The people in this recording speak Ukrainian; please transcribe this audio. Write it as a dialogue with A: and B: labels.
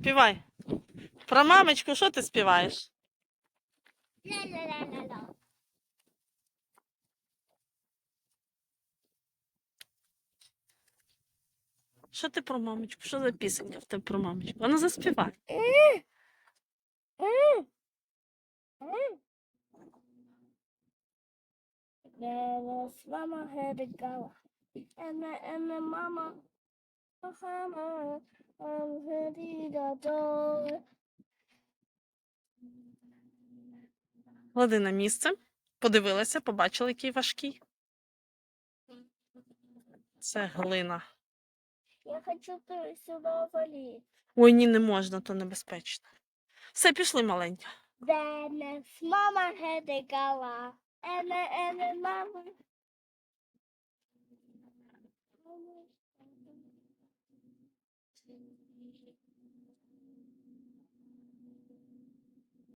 A: Співай. Про мамочку, що ти співаєш?
B: Ла-ла-ла-ла-ла.
A: Що ти про мамочку? Що за пісенька в тебе про мамочку? Вона.
B: There was mama had a gala. And door.
A: Клади на місце. Подивилася, побачила, який важкий. Це глина.
B: Я хочу то сюда.
A: Ой, ні, не можна, то небезпечно. Все, пішли маленька.
B: Then his mama had a